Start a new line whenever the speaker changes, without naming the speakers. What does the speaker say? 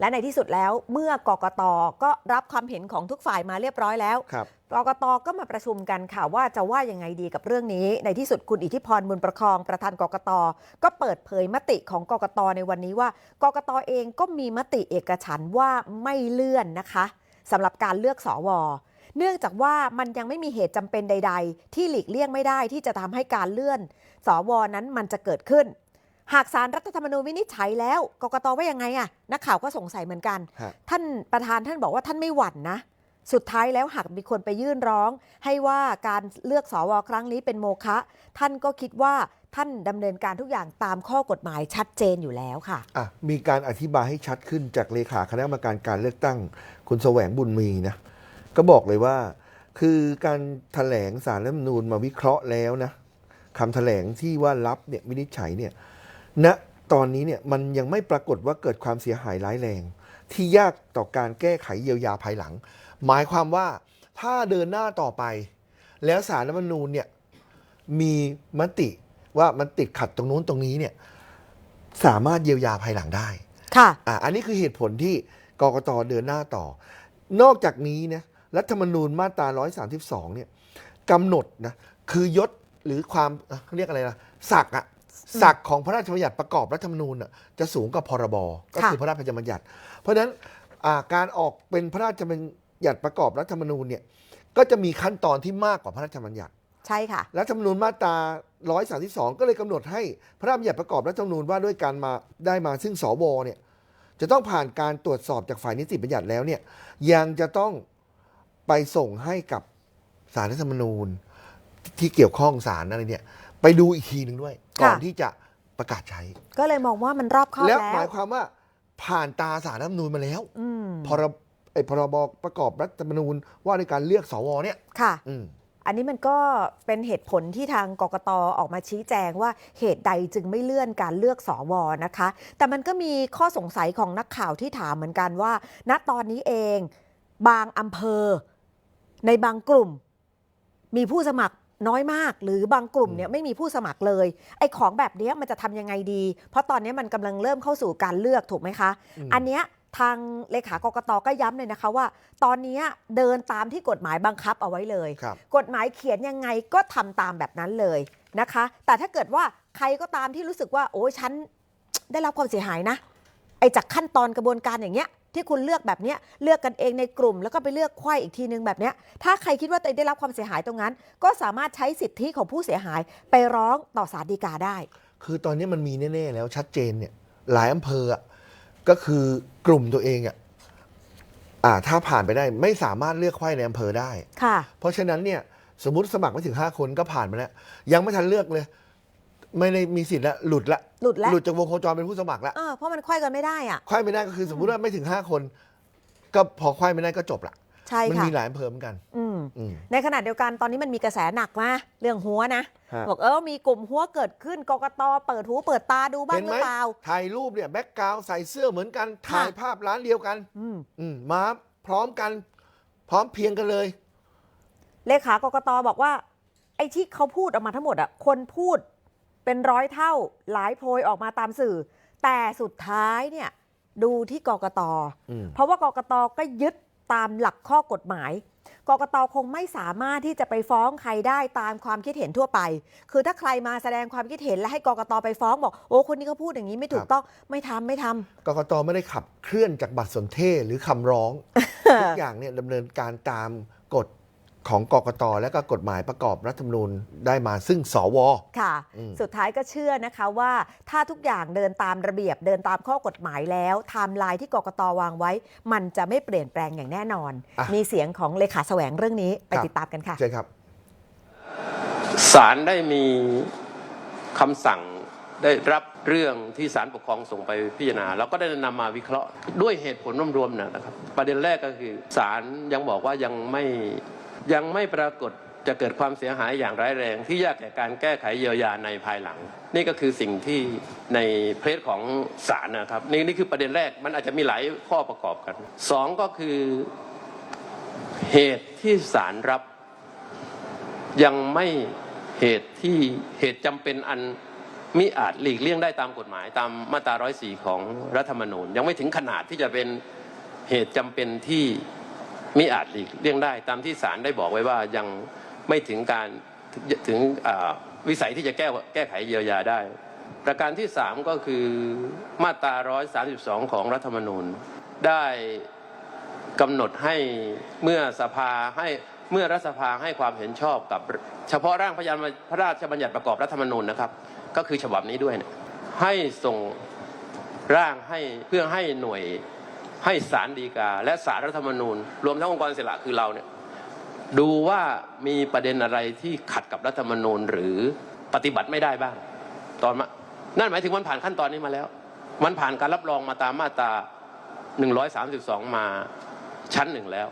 และในที่สุดแล้วเมื่อกกตก็รับความเห็นของทุกฝ่ายมาเรียบร้อยแล้ว
ครับ
กกตก็มาประชุมกันค่ะว่าจะว่ายังไงดีกับเรื่องนี้ ในที่สุดคุณอิทธิพรบุญประคองประธานกกตก็เปิดเผยมติของกกตในวันนี้ว่ากกตเองก็มีมติเอกฉันท์ว่าไม่เลื่อนนะคะสำหรับการเลือกสวเนื่องจากว่ามันยังไม่มีเหตุจำเป็นใด ๆ ที่หลีกเลี่ยงไม่ได้ที่จะทำให้การเลื่อน สวนั้นมันจะเกิดขึ้น หากสารรัฐธรรมนูญวินิจฉัยแล้วกกตว่ายังไงอะนักข่าวก็สงสัยเหมือนกัน
ฮะ
ท่านประธานท่านบอกว่าท่านไม่หวั่นนะ สุดท้ายแล้วหากมีคนไปยื่นร้อง ให้ว่าการเลือกสวครั้งนี้เป็นโมฆะท่านก็คิดว่าท่านดำเนินการทุกอย่างตามข้อกฎหมายชัดเจนอยู่แล้วค่ะ
อะมีการอธิบายให้ชัดขึ้นจากเลขาคณะกรรมการการเลือกตั้ง คุณแสวงบุญมีนะ ก็บอกเลยว่า คือการถแถลงสารรัฐธรรมนูญมาวิเคราะห์แล้วนะคำแถลงที่ว่ารับเนี่ยวินิจฉัยเนี่ย ณตอนนี้เนี่ยมันยังไม่ปรากฏว่าเกิดความเสียหายร้ายแรง ที่ยากต่อการแก้ไขเยียวยาภายหลัง หมายความว่าถ้าเดินหน้าต่อไป แล้วสารรัฐธรรมนูญเนี่ยมีมติว่ามันติดขัดตรงนู้นตรงนี้เนี่ยสามารถเยียวยาภายหลังได้
ค่ะ
อะอันนี้คือเหตุผลที่กกตเดินหน้าต่อ นอกจากนี้นะรัฐธรรมนูญมาตรา 132 เนี่ยกำหนดนะคือยศหรือความเอ่อเขาเรียกอะไรนะศักดิ์อะ ศักดิ์ของพระราชบัญญัติประกอบรัฐธรรมนูญน่ะจะสูงกว่าพรบก็คือ
ค่ะ
พระราชบัญญัติ เพราะฉะนั้นอ่าการออกเป็นพระราชบัญญัติประกอบรัฐธรรมนูญเนี่ยก็จะมีขั้นตอนที่มากกว่าพระราชบัญญัติ
ใช่ค่ะ
รัฐธรรมนูญมาตรา 132 ก็เลยกำหนดให้พระราชบัญญัติประกอบรัฐธรรมนูญว่าด้วยการมาได้มาซึ่งสวเนี่ยจะต้องผ่านการตรวจสอบจากฝ่ายนิติบัญญัติแล้วเนี่ยยังจะต้องไปส่งให้กับสารรัฐธรรมนูญที่เกี่ยวข้องสารอะไรเนี่ย ไปดูอีกทีหนึ่งด้วย ก่อน
ค่ะ
ที่จะประกาศใช้
ก็เลยมองว่ามันรอบคอบ
แล้ว
แล้
หมายวความว่าผ่านตาสารรัฐธรรมนูญมาแล้ว
อืม
พรบไอ้พรบประกอบรัฐธรรมนูญว่าด้วยการเลือกสวเนี่ย
ค่ะ
อืม
อันนี้มันก็เป็นเหตุผลที่ทางกกตออกมาชี้แจงว่าเหตุใดจึงไม่เลื่อนการเลือกสอวอนะคะ แต่มันก็มีข้อสงสัยของนักข่าวที่ถามเหมือนกันว่า ณตอนนี้เอง บางอำเภอ ในบางกลุ่ม มีผู้สมัคร น้อยมาก หรือบางกลุ่มเนี่ยไม่มีผู้สมัครเลยไอ้ของแบบเนี้ยมันจะทำยังไงดี เพราะตอนนี้มันกำลังเริ่มเข้าสู่การเลือกถูกไหมคะ
อืม
อันเนี้ยทางเลขากกตก็ย้ำเลยนะคะว่า ตอนเนี้ยเดินตามที่กฎหมายบังคับเอาไว้เลย
ครับ
กฎหมายเขียนยังไงก็ทำตามแบบนั้นเลยนะคะ แต่ถ้าเกิดว่าใครก็ตามที่รู้สึกว่า โอ้ยฉันได้รับความเสียหายนะ ไอ้จากขั้นตอนกระบวนการอย่างเงี้ยที่คุณเลือกแบบเนี้ยเลือกกันเองในกลุ่ม แล้วก็ไปเลือกไขว้อีกทีนึงแบบเนี้ยถ้าใครคิดว่าตัวเองได้รับความเสียหายตรงนั้น ก็สามารถใช้สิทธิของผู้เสียหายไปร้องต่อศาลฎีกาได้
คือตอนนี้มันมีแน่ๆแล้วชัดเจนเนี่ยหลายอำเภออะก็คือกลุ่มตัวเองอะอ่าถ้าผ่านไปได้ไม่สามารถเลือกไขว้ในอำเภอได้
ค่ะ
เพราะฉะนั้นเนี่ยสมมติสมัครไม่ถึง 5 คนก็ผ่านไปแล้ว ยังไม่ทันเลือกเลย ไม่ได้มีสิทธิ์ละหลุดละ
หลุดแล้ว
หลุดจากวงโคจรเป็นผู้สมัครละ
เออเพราะมันไขว้กันไม่ได้อะ
ไขว้ไม่ได้ก็คือสมมุติว่าไม่ถึง 5 คน ก็พอไขว้ไม่ได้ก็จบละ
ใช่
มั
ค่ะ
มีหลายอำเภอเหมือนกัน
อืม
อืม
ในขณะเดียวกันตอนนี้มันมีกระแสหนักมาเรื่องหัวนะ
ฮะ
บอกเออมีกลุ่มหัวเกิดขึ้นกกตเปิดหูเปิดตาดูบ้าง
เห็น
ห
ไห
รื
ม
อเปล่า
ถ่ายรูปเนี่ยแบ็กกราวใส่เสื้อเหมือนกันถ่ายภาพร้านเดียวกัน
อืม
อืมมาพร้อมกัน พร้อมเพรียงกันเลย
เลขากกตบอกว่า ไอ้ที่เขาพูดออกมาทั้งหมดอะคนพูด เป็นร้อยเท่าหลายโพยออกมาตามสื่อ แต่สุดท้ายเนี่ยดูที่กกต
อืม
เพราะว่ากกตก็ยึดตามหลักข้อกฎหมาย กกตคงไม่สามารถที่จะไปฟ้องใครได้ตามความคิดเห็นทั่วไป คือถ้าใครมาแสดงความคิดเห็นและให้กกตไปฟ้องบอกโอ้คนนี้เขาพูดอย่างนี้ไม่ถูกต้องไม่ทำไม่ทำ
กกตไม่ได้ขับเคลื่อนจากบัตรสนเทศหรือคำร้องทุกอย่างเนี่ยดำเนินการตามกฎ ของกกตและก็กฎหมายประกอบรัฐธรรมนูญได้มาซึ่งสว
ค่ะ
อืม
สุดท้ายก็เชื่อนะคะว่าถ้าทุกอย่างเดินตามระเบียบเดินตามข้อกฎหมายแล้วไทม์ไลน์ที่กกตวางไว้ มันจะไม่เปลี่ยนแปลงอย่างแน่นอน
อะ
มีเสียงของเลขาแสวงเรื่องนี้ไป
ครับ
ติดตามกันค่ะ
ใช่ครับ
ศาลได้มีคำสั่งได้รับเรื่องที่ศาลปกครองส่งไปพิจารณาแล้วก็ได้นำมาวิเคราะห์ด้วยเหตุผลรวมๆนะครับ ประเด็นแรกก็คือศาลยังบอกว่ายังไม่ ยังไม่ปรากฏจะเกิดความเสียหายอย่างร้ายแรง ที่ยากแก่การแก้ไขเยียวยาในภายหลัง นี่ก็คือสิ่งที่ในเพจของศาลนะครับนี่นี่คือประเด็นแรกมันอาจจะมีหลายข้อประกอบกันสองก็คือเหตุที่ศาลรับ ยังไม่เหตุที่เหตุจำเป็นอันมิอาจหลีกเลี่ยงได้ตามกฎหมาย ตามมาตรา 104 ของรัฐธรรมนูญ ยังไม่ถึงขนาดที่จะเป็นเหตุจำเป็นที่ มิอาจหลีกเลี่ยงได้ตามที่ศาลได้บอกไว้ว่ายังไม่ถึงการถึงวิสัยที่จะแก้แก้ไขเยียวยาได้ ประการที่ 3 ก็คือมาตรา 132 ของรัฐธรรมนูญ ได้กำหนดให้เมื่อสภาให้เมื่อรัฐสภาให้ความเห็นชอบกับ เฉพาะร่างพยานพระราชบัญญัติประกอบรัฐธรรมนูญนะครับ ก็คือฉบับนี้ด้วยนี่ยให้ส่งร่างให้เพื่อให้หน่วย ให้สารดีกา และสารรัฐธรรมนูญ รวมทั้งองค์กรอิสระคือเราเนี่ยดูว่ามีประเด็นอะไรที่ขัดกับรัฐธรรมนูญหรือปฏิบัติไม่ได้บ้าง ตอนมานั่นหมายถึงมันผ่านขั้นตอนนี้มาแล้ว มันผ่านการรับรองมาตามมาตรา132 มาชั้นหนึ่งแล้ว